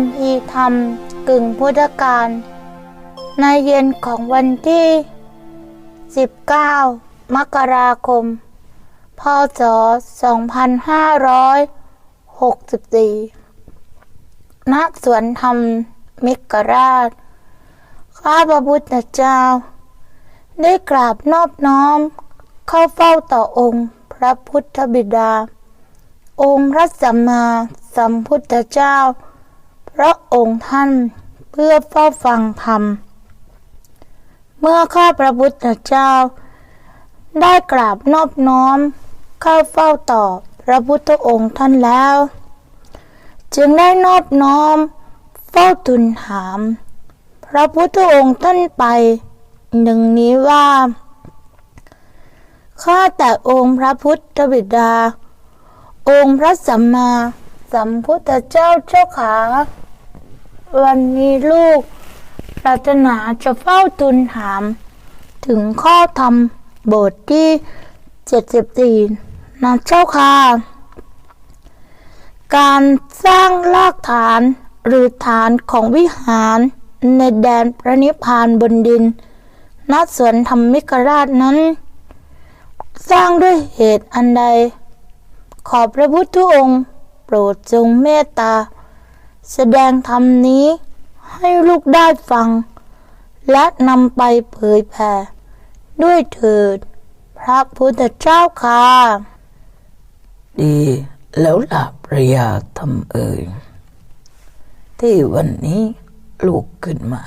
ำพีธรรมกึ่งพุทธการในเย็นของวันที่ 19 มกราคม พศ 2564 ณ สวนธรรมมิกราช ข้าพระพุทธเจ้า ได้กราบนอบน้อมเข้าเฝ้าต่อองค์พระพุทธบิดา องค์พระสัมมาสัมพุทธเจ้า พระองค์ท่านเพื่อเฝ้าฟังธรรม เมื่อข้าพระพุทธเจ้า ได้กราบนอบน้อม เข้าเฝ้าต่อพระพุทธองค์ท่านแล้ว จึงได้นอบน้อม เฝ้าทูลถาม พระพุทธองค์ท่านไปหนึ่งนี้ว่าข้าแต่องค์พระพุทธบิดา องค์พระสัมมาสัมพุทธเจ้าเจ้าขา วันนี้ลูกปรารถนาจะเฝ้าทูลถาม ถึงข้อธรรมบทที่เจ็ดสิบสี่นะเจ้าค่ะการสร้างรากฐานหรือฐานของวิหารในแดนพระนิพพานบนดินณสวนธรรมิกราชนั้น สร้างด้วยเหตุอันใด ขอพระพุทธองค์ โปรดจงเมตตา แสดงธรรมนี้ให้ลูกได้ฟัง และนำไปเผยแผ่ด้วยเถิด พระพุทธเจ้าค่ะ ดีแล้วล่ะพระยาทำเอ่ยที่วันนี้ลูกขึ้นมา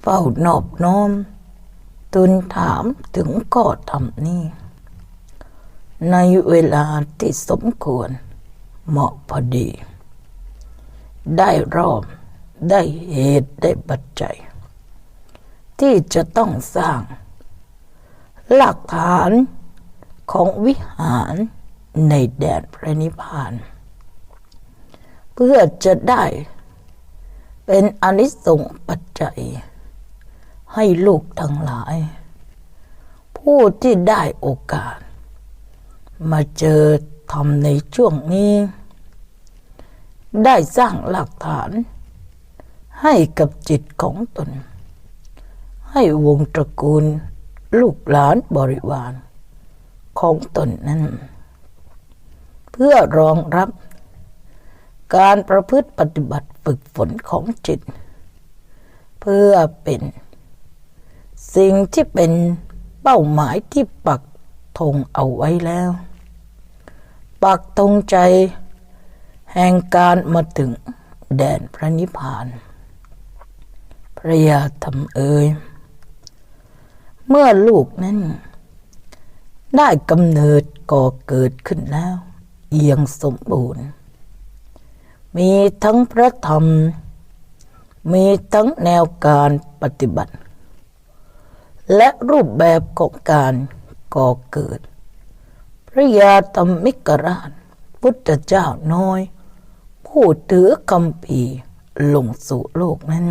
เฝ้านอบน้อมทูลถามถึงข้อธรรมนี้ ในเวลาที่สมควรเหมาะพอดี ได้รอบ ได้เหตุได้ปัจจัย ที่จะต้องสร้าง หลักฐานของวิหารในแดนพระนิพพาน เพื่อจะได้เป็นอนิสงส์ปัจจัย ให้ลูกทั้งหลาย ผู้ที่ได้โอกาส มาเจอทำในช่วงนี้ ได้สร้างหลักฐาน ให้กับจิตของตน ให้วงตระกูล ลูกหลานบริวาร ของตนนั้น เพื่อรองรับ การประพฤติปฏิบัติฝึกฝนของจิต เพื่อเป็น สิ่งที่เป็นเป้าหมายที่ปักธงเอาไว้แล้ว ปักธงใจ แห่งการมาถึงแดนพระนิพพาน พระยาธรรมเอ่ยเมื่อลูกนั้น ได้กำเนิดก่อเกิดขึ้นแล้ว เอียงสมบูรณ์ มีทั้งพระธรรม มีทั้งแนวการปฏิบัติ และรูปแบบของการก่อเกิด พระยาธรรมิกราช พุทธเจ้าน้อย ผู้ถือคำพีลงสู่โลกนั้น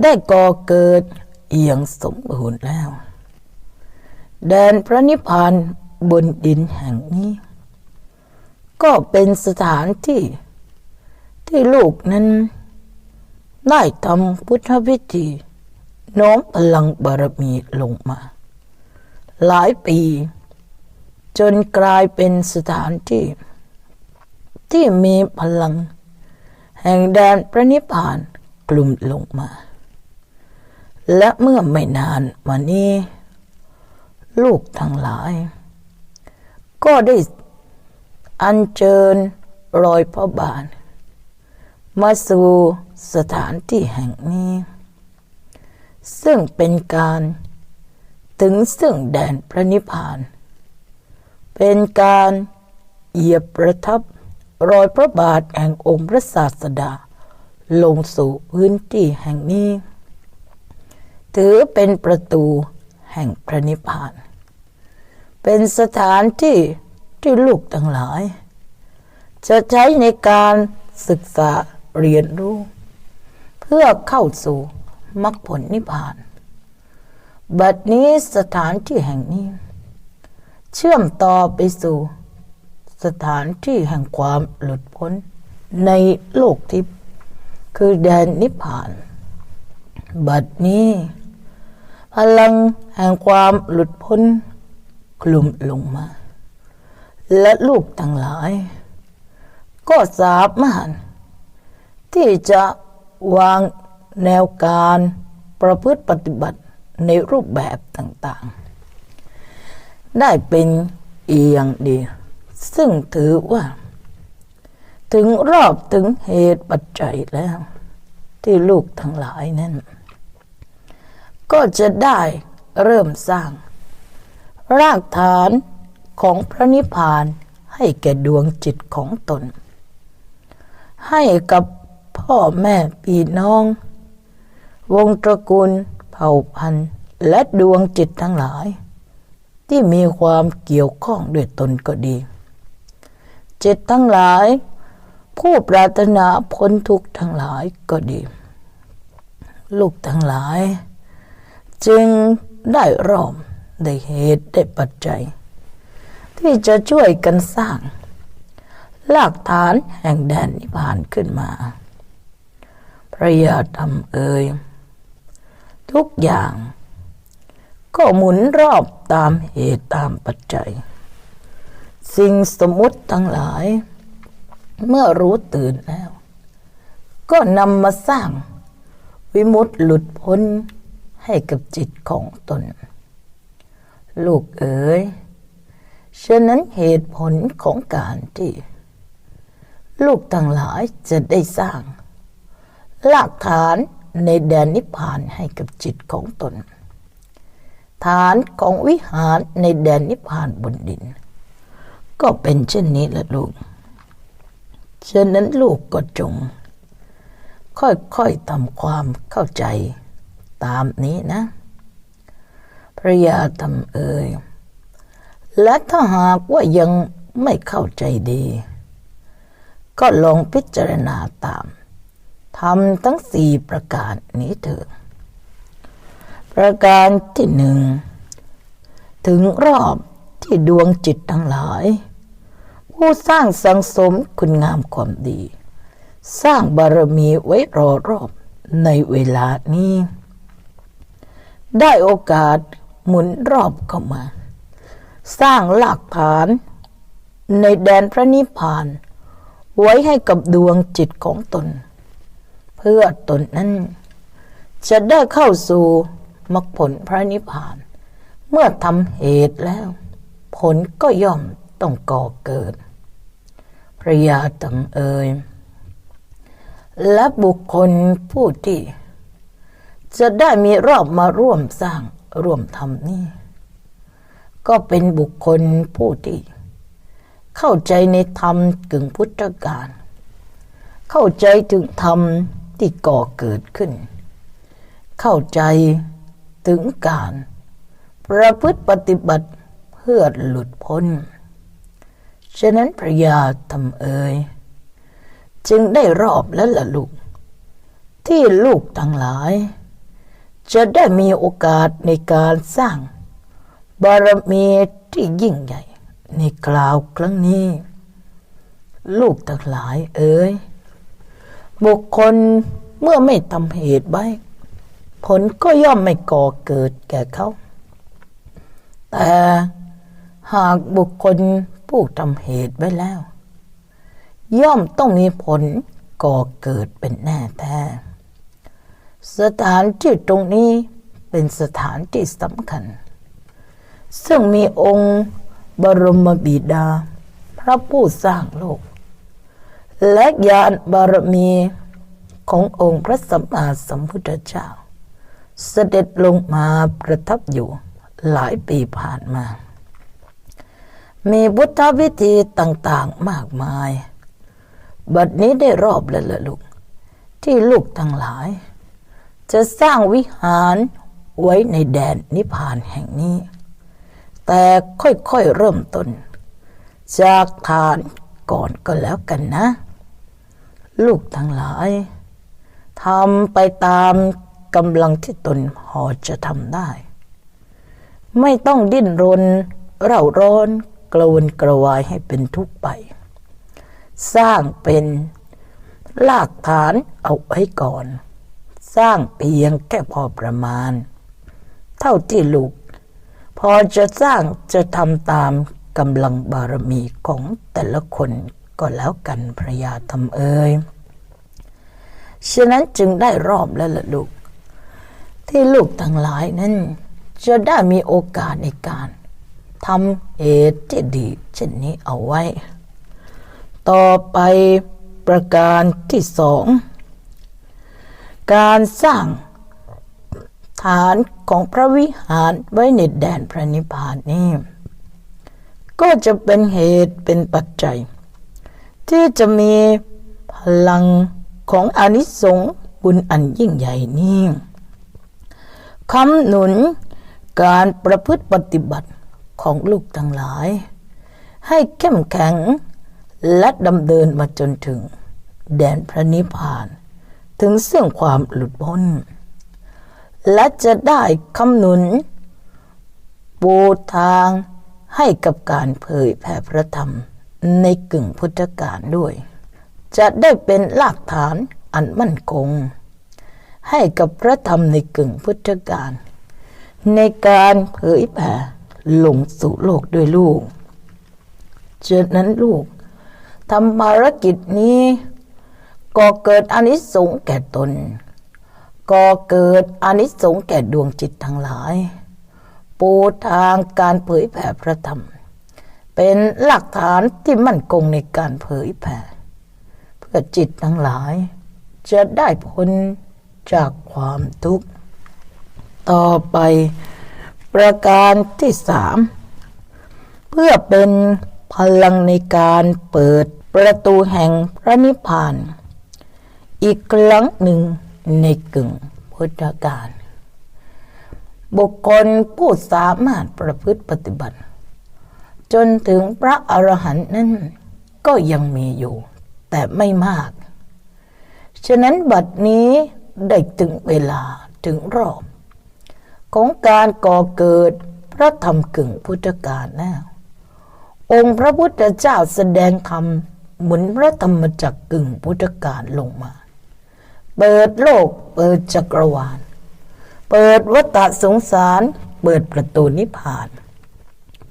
ได้ก่อเกิดเอียงสมบูรณ์แล้ว แดนพระนิพพานบนดินแห่งนี้ ก็เป็นสถานที่ที่ลูกนั้น ได้ทำพุทธพิธีน้อมพลังบารมีลงมา หลายปี จนกลายเป็นสถานที่ ที่มีพลัง แห่งแดนพระนิพพานกลุ่มลงมา และเมื่อไม่นานมานี้ ลูกทั้งหลาย ก็ได้อัญเชิญรอยพระบาทมาสู่สถานที่แห่งนี้ ซึ่งเป็นการถึงซึ่งแดนพระนิพพาน เป็นการเหยียบประทับ รอยพระบาทแห่งองค์พระศาสดา ลงสู่พื้นที่แห่งนี้ ถือเป็นประตูแห่งพระนิพพาน เป็นสถานที่ที่ลูกทั้งหลาย จะใช้ในการศึกษาเรียนรู้ เพื่อเข้าสู่มรรคผลนิพพาน บัดนี้สถานที่แห่งนี้ เชื่อมต่อไปสู่ สถานที่แห่งความหลุดพ้นในโลกทิพย์คือแดนนิพพาน บัดนี้ พลังแห่งความหลุดพ้นคลุมลงมา และลูกทั้งหลาย ก็สามารถที่จะวางแนวการประพฤติปฏิบัติในรูปแบบต่างๆ ได้เป็นอย่างดี ซึ่งถือว่า ถึงรอบถึงเหตุปัจจัยแล้ว ที่ลูกทั้งหลายนั้น ก็จะได้เริ่มสร้าง รากฐานของพระนิพพานให้แก่ดวงจิตของตน ให้กับพ่อแม่พี่น้อง วงตระกูล เผ่าพันธุ์และดวงจิตทั้งหลาย ที่มีความเกี่ยวข้องด้วยตนก็ดี จิตทั้งหลาย ผู้ปรารถนาพ้นทุกข์ทั้งหลายก็ดี ลูกทั้งหลาย จึงได้รอมได้เหตุได้ปัจจัย ที่จะช่วยกันสร้างรากฐานแห่งแดนนิพพานขึ้นมา พระยาธรรมเอ่ยทุกอย่าง ก็หมุนรอบตามเหตุตามปัจจัย สิ่งสมมุติทั้งหลาย เมื่อรู้ตื่นแล้ว ก็นำมาสร้าง วิมุตติหลุดพ้นให้กับจิตของตน ลูกเอ๋ยฉะนั้นเหตุผลของการที่ ลูกทั้งหลายจะได้สร้าง หลักฐานในแดนนิพพานให้กับจิตของตน ฐานของวิหารในแดนนิพพานบนดิน ก็เป็นเช่นนี้แหละลูกฉะนั้นลูกก็จง ค่อยๆทำความเข้าใจตามนี้นะ พระยาธรรมเอ่ย และถ้าหากว่ายังไม่เข้าใจดี ก็ลองพิจารณาตามทำทั้งสี่ประการนี้เถอะประการที่หนึ่ง ถึงรอบ ที่ดวงจิตทั้งหลาย ผู้สร้างสังสมคุณงามความดี สร้างบารมีไว้รอรอบในเวลานี้ ได้โอกาสหมุนรอบเข้ามา สร้างหลักฐานในแดนพระนิพพาน ไว้ให้กับดวงจิตของตน เพื่อตนนั้น จะได้เข้าสู่มรรคผลพระนิพพาน เมื่อทำเหตุแล้ว ผลก็ย่อมต้องก่อเกิด พระยาตำเอ่ยและบุคคลผู้ที่ จะได้มีรอบมาร่วมสร้างร่วมทำนี่ ก็เป็นบุคคลผู้ที่ เข้าใจในธรรมกึ่งพุทธการ เข้าใจถึงธรรมที่ก่อเกิดขึ้น เข้าใจถึงการ ประพฤติปฏิบัติ พื่อหลุดพ้น ฉะนั้นพระยาทำเอ่ยจึงได้รอบแล้วล่ะลูก ที่ลูกทั้งหลาย จะได้มีโอกาสในการสร้าง บารมีที่ยิ่งใหญ่ในคราวครั้งนี้ ลูกทั้งหลายเอ๋ยบุคคลเมื่อไม่ทำเหตุไว้ ผลก็ย่อมไม่ก่อเกิดแก่เขา แต่ หากบุคคลผู้ทำเหตุไว้แล้ว ย่อมต้องมีผลก่อเกิดเป็นแน่แท้ สถานที่ตรงนี้เป็นสถานที่สำคัญ ซึ่งมีองค์บรมบิดา พระผู้สร้างโลก และญาณบารมีขององค์พระสัมมาสัมพุทธเจ้า เสด็จลงมาประทับอยู่หลายปีผ่านมา มีบุตรวิธีต่างๆมากมาย บัดนี้ได้รอบแล้วล่ะลูก ที่ลูกทั้งหลาย จะสร้างวิหารไว้ในแดนนิพพานแห่งนี้ แต่ค่อยๆเริ่มต้น จากฐานก่อนก็แล้วกันนะ ลูกทั้งหลายทำไปตามกำลังที่ตนพอจะทำได้ ไม่ต้องดิ้นรนเร่าร้อน กระวนกระวายให้เป็นทุกข์ไป สร้างเป็นลากฐานเอาไว้ก่อน สร้างเพียงแค่พอประมาณ เท่าที่ลูก พอจะสร้างจะทำตามกำลังบารมีของแต่ละคนก็แล้วกันพระยาทำเอ่ยฉะนั้นจึงได้รอบแล้วล่ะลูก ที่ลูกทั้งหลายนั้นจะได้มีโอกาสในการ ทำเหตุที่ดีเช่นนี้เอาไว้ ต่อไปประการที่สองการสร้างฐานของพระวิหารไว้ในแดนพระนิพพานนี้ก็จะเป็นเหตุเป็นปัจจัย ที่จะมีพลังของอนิสงส์บุญอันยิ่งใหญ่นี้คำหนุนการประพฤติปฏิบัติ ของลูกทั้งหลาย ให้เข้มแข็งและดำเดินมาจนถึง แดนพระนิพพาน ถึงซึ่งความหลุดพ้น และจะได้คำหนุน ปูทางให้กับการเผยแผ่พระธรรมในกึ่งพุทธกาลด้วย จะได้เป็นหลักฐานอันมั่นคง ให้กับพระธรรมในกึ่งพุทธกาลในการเผยแผ่ ลงสู่โลกด้วยลูกฉะนั้นลูกทำภารกิจนี้ก็เกิดอนิสงส์แก่ตนก็เกิดอนิสงส์แก่ดวงจิตทั้งหลาย ปูทางการเผยแผ่พระธรรม เป็นหลักฐานที่มั่นคงในการเผยแผ่ เพื่อจิตทั้งหลาย จะได้พ้นจากความทุกข์ ต่อไป ประการที่สามเพื่อเป็นพลังในการเปิดประตูแห่งพระนิพพาน อีกครั้งหนึ่งในกึ่งพุทธกาลบุคคลผู้สามารถประพฤติปฏิบัติ จนถึงพระอรหันต์นั้นก็ยังมีอยู่ แต่ไม่มาก ฉะนั้นบัดนี้ได้ถึงเวลาถึงรอบ ของการก่อเกิดพระธรรมกึ่งพุทธกาลแล้วองค์พระพุทธเจ้าแสดงธรรมหมุนพระธรรมจักรกึ่งพุทธกาลลงมา เปิดโลกเปิดจักรวาล เปิดวัฏสงสารเปิดประตูนิพพาน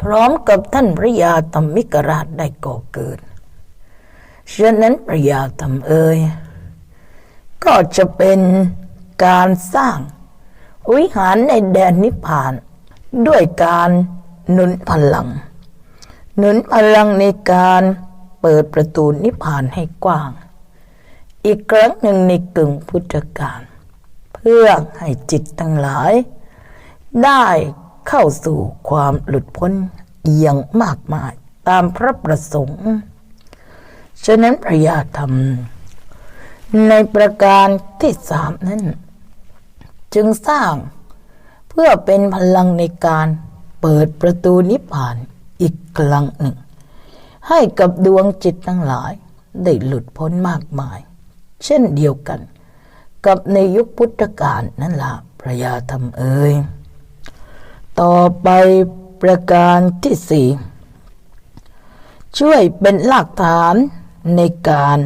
พร้อมกับท่านพระยาธรรมิกราชได้ก่อเกิดฉะนั้นพระยาธรรมเอ่ยก็จะเป็นการสร้าง วิหารในแดนนิพพาน ด้วยการหนุนพลัง หนุนพลังในการเปิดประตูนิพพานให้กว้าง อีกครั้งหนึ่งในกึ่งพุทธกาลเพื่อให้จิตทั้งหลาย ได้เข้าสู่ความหลุดพ้นอย่างมากมายตามพระประสงค์ ฉะนั้นพระยาธรรม ในประการที่สามนั้น จึงสร้าง เพื่อเป็นพลังในการเปิดประตูนิพพานอีกครั้งหนึ่ง ให้กับดวงจิตทั้งหลายได้หลุดพ้นมากมาย เช่นเดียวกัน กับในยุคพุทธกาลนั่นละพระยาธรรมเอ่ยต่อไปประการที่สี่ช่วยเป็นหลักฐานในการ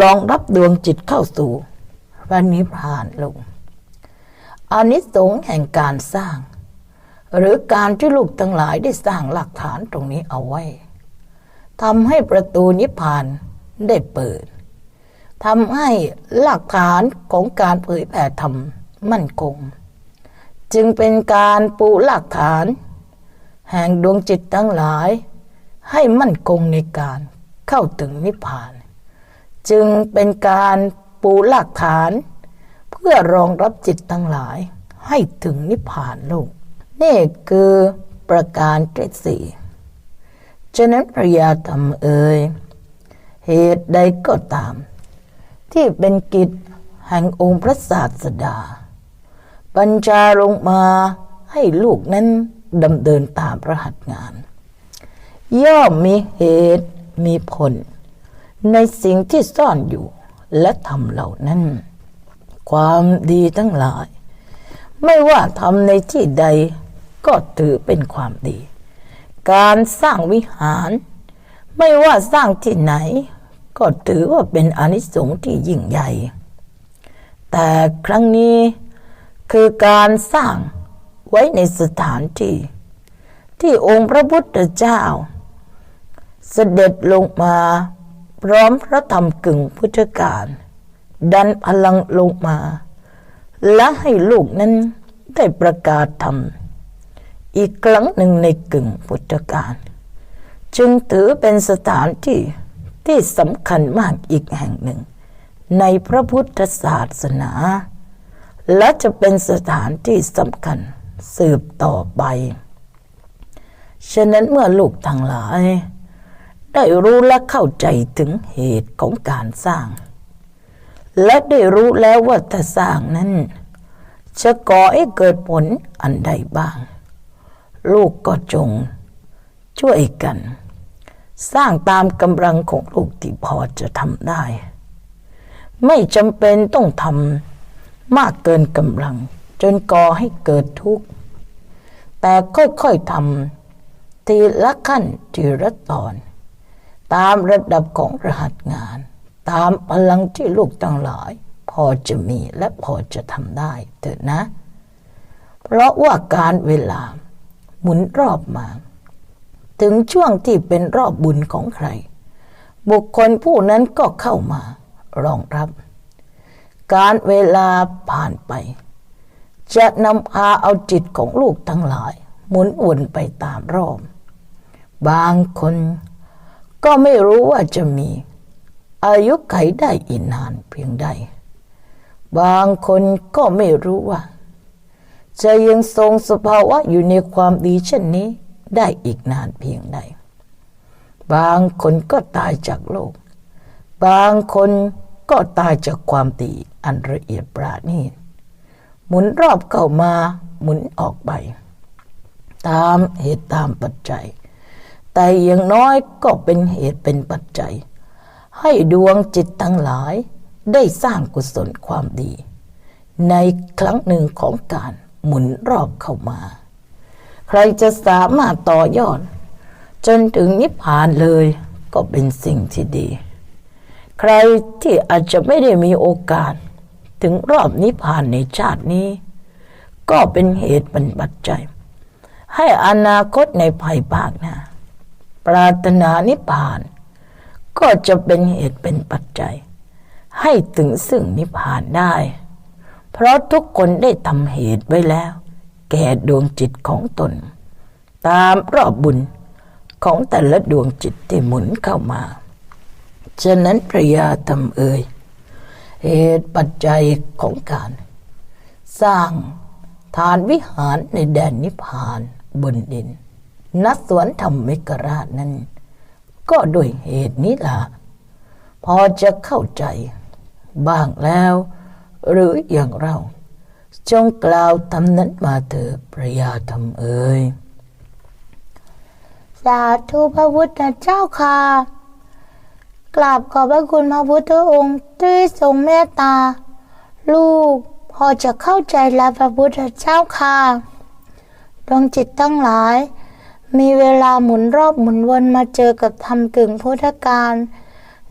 ลองรับดวงจิตเข้าสู่พระนิพพานลง อานิสงส์แห่งการสร้าง หรือการที่ลูกทั้งหลายได้สร้างหลักฐานตรงนี้เอาไว้ทำให้ประตูนิพพานได้เปิดทำให้หลักฐานของการเผยแผ่ธรรมมั่นคง จึงเป็นการปูหลักฐาน แห่งดวงจิตทั้งหลาย ให้มั่นคงในการเข้าถึงนิพพาน จึงเป็นการปูหลักฐาน พื่อรองรับจิตทั้งหลายให้ถึงนิพพานลูกนี่คือประการที่สี่ฉะนั้นพระยาธรรมเอ่ยเหตุใดก็ตาม ที่เป็นกิจแห่งองค์พระศาสดาบัญชาลงมาให้ลูกนั้นดำเดินตามระหัตงาน ย่อมมีเหตุมีผล ในสิ่งที่ซ่อนอยู่และทำเหล่านั้น ความดีทั้งหลาย ไม่ว่าทำในที่ใดก็ถือเป็นความดี การสร้างวิหาร ไม่ว่าสร้างที่ไหน ก็ถือว่าเป็นอนิสงส์ที่ยิ่งใหญ่ แต่ครั้งนี้คือการสร้างไว้ในสถานที่ ที่องค์พระพุทธเจ้า เสด็จลงมาพร้อมพระธรรมกึ่งพุทธการ ดันพลังลงมา และให้ลูกนั้นได้ประกาศธรรม อีกครั้งหนึ่งในกึ่งพุทธการจึงถือเป็นสถานที่ที่สำคัญมากอีกแห่งหนึ่ง ในพระพุทธศาสนา และจะเป็นสถานที่สำคัญสืบต่อไป ฉะนั้นเมื่อลูกทั้งหลาย ได้รู้และเข้าใจถึงเหตุของการสร้าง และได้รู้แล้วว่าถ้าสร้างนั้น จะก่อให้เกิดผลอันใดบ้าง ลูกก็จง ช่วยกัน สร้างตามกำลังของลูกที่พอจะทำได้ ไม่จำเป็นต้องทำมากเกินกำลัง จนก่อให้เกิดทุกข์ แต่ค่อยๆทำทีละขั้นทีละตอน ตามระดับของรหัสงาน ตามพลังที่ลูกทั้งหลาย พอจะมีและพอจะทำได้เถิดนะ เพราะว่าการเวลาหมุนรอบมา ถึงช่วงที่เป็นรอบบุญของใคร บุคคลผู้นั้นก็เข้ามารองรับ การเวลาผ่านไป จะนำพาเอาจิตของลูกทั้งหลาย หมุนวนไปตามรอบ บางคนก็ไม่รู้ว่าจะมี อายุไขได้อีกนานเพียงใด บางคนก็ไม่รู้ว่า จะยังทรงสภาวะอยู่ในความดีเช่นนี้ได้อีกนานเพียงใด บางคนก็ตายจากโลก บางคนก็ตายจากความดีอันละเอียดปราณีตหมุนรอบเข้ามาหมุนออกไป ตามเหตุตามปัจจัย แต่อย่างน้อยก็เป็นเหตุเป็นปัจจัย ให้ดวงจิตทั้งหลายได้สร้างกุศลความดี ในครั้งหนึ่งของการหมุนรอบเข้ามา ใครจะสามารถต่อยอด จนถึงนิพพานเลยก็เป็นสิ่งที่ดี ใครที่อาจจะไม่ได้มีโอกาส ถึงรอบนิพพานในชาตินี้ ก็เป็นเหตุเป็นปัจจัย ให้อนาคตในภายภาคหน้าปรารถนานิพพาน ก็จะเป็นเหตุเป็นปัจจัย ให้ถึงซึ่งนิพพานได้ เพราะทุกคนได้ทำเหตุไว้แล้ว แก่ดวงจิตของตน ตามรอบบุญของแต่ละดวงจิตที่หมุนเข้ามา ฉะนั้นพระยาธรรมเอ่ยเหตุปัจจัยของการ สร้างทานวิหารในแดนนิพพานบนดิน นัสวนธรรมิกราชนั้น ก็ด้วยเหตุนี้ล่ะ พอจะเข้าใจ บ้างแล้ว หรืออย่างเรา จงกล่าวทำนั้นมาเถิดพระยาธรรมเอ่ยสาธุพระพุทธเจ้าค่ะ กราบขอบพระคุณพระพุทธองค์ที่ทรงเมตตา ลูกพอจะเข้าใจแล้วพระพุทธเจ้าค่ะดวงจิตทั้งหลาย มีเวลาหมุนรอบหมุนวนมาเจอกับธรรมกึ่งพุทธการ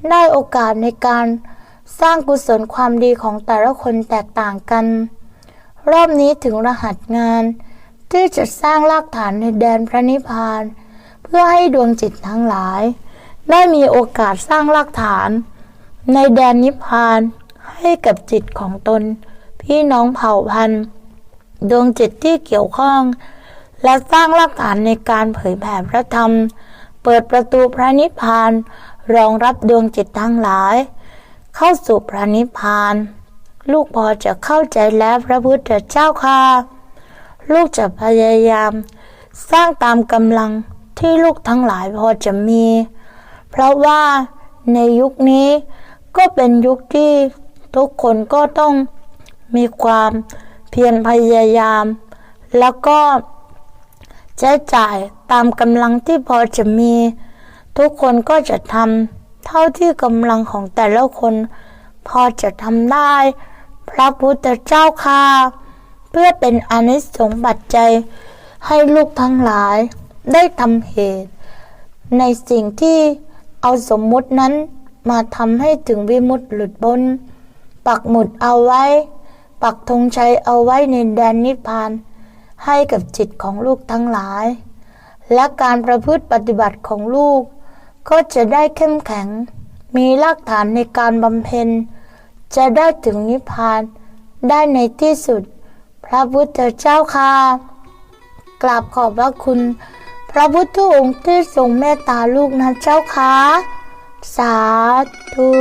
ได้โอกาสในการสร้างกุศลความดีของแต่ละคนแตกต่างกัน รอบนี้ถึงรหัสงาน ที่จะสร้างรากฐานในแดนพระนิพพาน เพื่อให้ดวงจิตทั้งหลาย ได้มีโอกาสสร้างรากฐาน ในแดนนิพพานให้กับจิตของตน พี่น้องเผ่าพันธุ์ ดวงจิตที่เกี่ยวข้อง และสร้างรากฐานในการเผยแผ่พระธรรม เปิดประตูพระนิพพาน รองรับดวงจิตทั้งหลาย เข้าสู่พระนิพพาน ลูกพอจะเข้าใจแล้วพระพุทธเจ้าค่ะลูกจะพยายาม สร้างตามกำลังที่ลูกทั้งหลายพอจะมี เพราะว่าในยุคนี้ก็เป็นยุคที่ทุกคนก็ต้องมีความเพียรพยายาม แล้วก็ ใช้จ่ายตามกำลังที่พอจะมี ทุกคนก็จะทำเท่าที่กำลังของแต่ละคน พอจะทำได้ พระพุทธเจ้าค่ะ เพื่อเป็นอนิสงส์ปัจจัยให้ลูกทั้งหลายได้ทำเหตุ ในสิ่งที่เอาสมมุตินั้นมาทำให้ถึงวิมุตติหลุดพ้นปักหมุดเอาไว้ ปักธงชัยเอาไว้ในแดนนิพพาน ให้กับจิตของลูกทั้งหลาย และการประพฤติปฏิบัติของลูก ก็จะได้เข้มแข็ง มีรากฐานในการบำเพ็ญ จะได้ถึงนิพพานได้ในที่สุด พระพุทธเจ้าค่ะกราบขอบพระคุณ พระพุทธองค์ที่ทรงเมตตาลูกนะเจ้าค่ะสาธุ